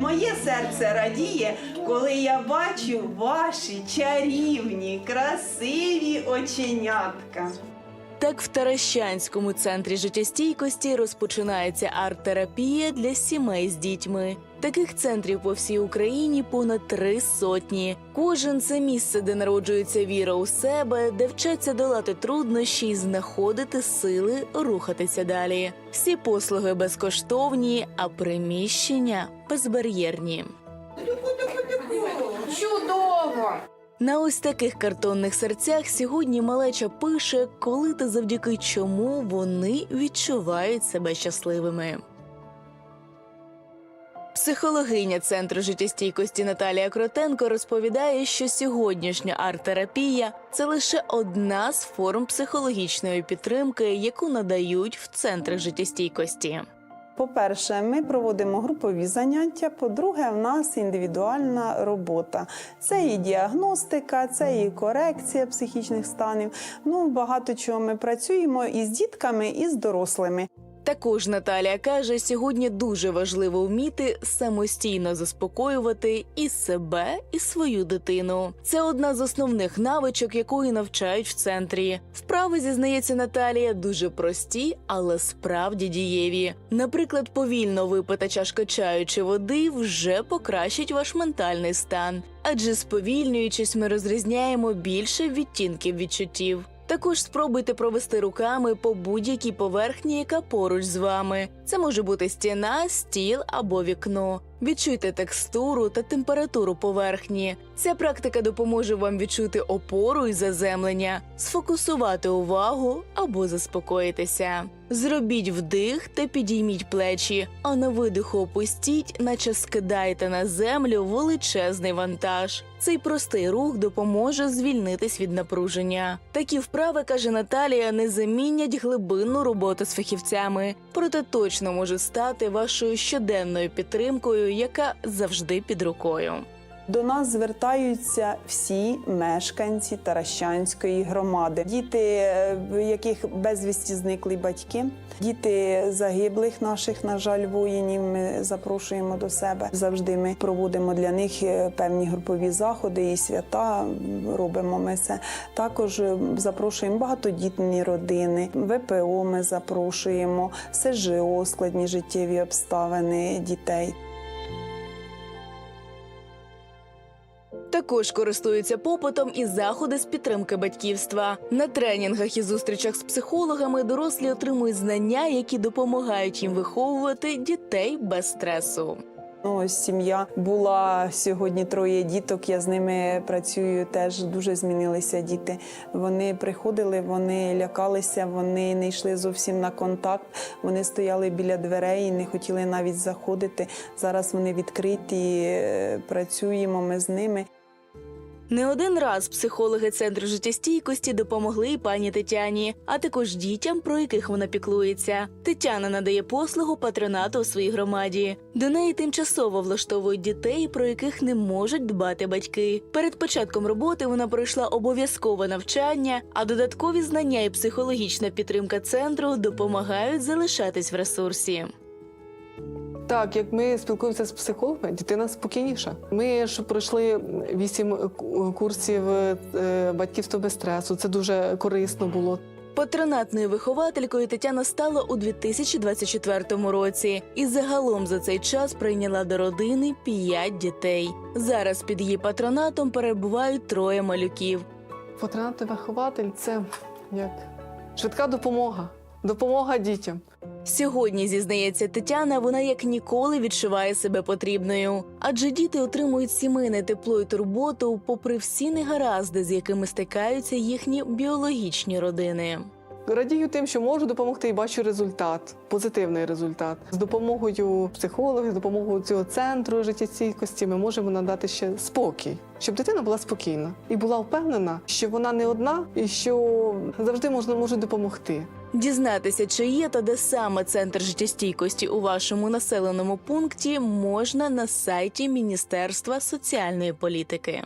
Моє серце радіє, коли я бачу ваші чарівні, красиві оченятка. Так в Таращанському центрі життєстійкості розпочинається арт-терапія для сімей з дітьми. Таких центрів по всій Україні понад три сотні. Кожен це місце, де народжується віра у себе, де вчаться долати труднощі і знаходити сили рухатися далі. Всі послуги безкоштовні, а приміщення безбар'єрні. Чудово! На ось таких картонних серцях сьогодні малеча пише, коли та завдяки чому вони відчувають себе щасливими. Психологиня центру життєстійкості Наталія Кротенко розповідає, що сьогоднішня арт-терапія це лише одна з форм психологічної підтримки, яку надають в центрах життєстійкості. По-перше, ми проводимо групові заняття. По-друге, в нас індивідуальна робота. Це і діагностика, це і корекція психічних станів. Ну багато чого ми працюємо і з дітками, і з дорослими. Також Наталія каже, сьогодні дуже важливо вміти самостійно заспокоювати і себе, і свою дитину. Це одна з основних навичок, якої навчають в центрі. Вправи зізнається Наталія дуже прості, але справді дієві. Наприклад, повільно випита чашка чаю води вже покращить ваш ментальний стан, адже сповільнюючись, ми розрізняємо більше відтінків відчуттів. Також спробуйте провести руками по будь-якій поверхні, яка поруч з вами. Це може бути стіна, стіл або вікно. Відчуйте текстуру та температуру поверхні. Ця практика допоможе вам відчути опору і заземлення, сфокусувати увагу або заспокоїтися. Зробіть вдих та підійміть плечі, а на видиху опустіть, наче скидаєте на землю величезний вантаж. Цей простий рух допоможе звільнитись від напруження. Такі вправи, каже Наталія, не замінять глибинну роботу з фахівцями, проте точно можуть стати вашою щоденною підтримкою, яка завжди під рукою. До нас звертаються всі мешканці Таращанської громади, діти, е, яких безвісті зникли батьки, діти загиблих наших, на жаль, воїнів. Ми запрошуємо до себе. Завжди ми проводимо для них е, певні групові заходи і свята. Робимо ми це. Також е, запрошуємо багатодітні родини, ВПО. Ми запрошуємо СЖО, складні життєві обставини дітей. Також користуються попитом і заходи з підтримки батьківства. На тренінгах і зустрічах з психологами дорослі отримують знання, які допомагають їм виховувати дітей без стресу. Ну, сім'я була сьогодні троє діток. Я з ними працюю. Теж дуже змінилися діти. Вони приходили, вони лякалися, вони не йшли зовсім на контакт. Вони стояли біля дверей і не хотіли навіть заходити. Зараз вони відкриті, е, працюємо ми з ними. Не один раз психологи центру життєстійкості допомогли і пані Тетяні, а також дітям, про яких вона піклується. Тетяна надає послугу патронату у своїй громаді. До неї тимчасово влаштовують дітей, про яких не можуть дбати батьки. Перед початком роботи вона пройшла обов'язкове навчання, а додаткові знання і психологічна підтримка центру допомагають залишатись в ресурсі. Так, як ми спілкуємося з психологами, дитина спокійніша. Ми ж пройшли вісім курсів е, батьківства без стресу. Це дуже корисно було. Патронатною вихователькою Тетяна стала у 2024 році і загалом за цей час прийняла до родини п'ять дітей. Зараз під її патронатом перебувають троє малюків. Патронатний вихователь це як швидка допомога, допомога дітям. Сьогодні зізнається Тетяна, вона як ніколи відчуває себе потрібною, адже діти отримують сімейне тепло і турботу, попри всі негаразди, з якими стикаються їхні біологічні родини. Радію тим, що можу допомогти і бачу результат, позитивний результат. З допомогою психологів, з допомогою цього центру життєстійкості ми можемо надати ще спокій, щоб дитина була спокійна і була впевнена, що вона не одна і що завжди можна може допомогти. Дізнатися, чи є та де саме центр життєстійкості у вашому населеному пункті, можна на сайті Міністерства соціальної політики.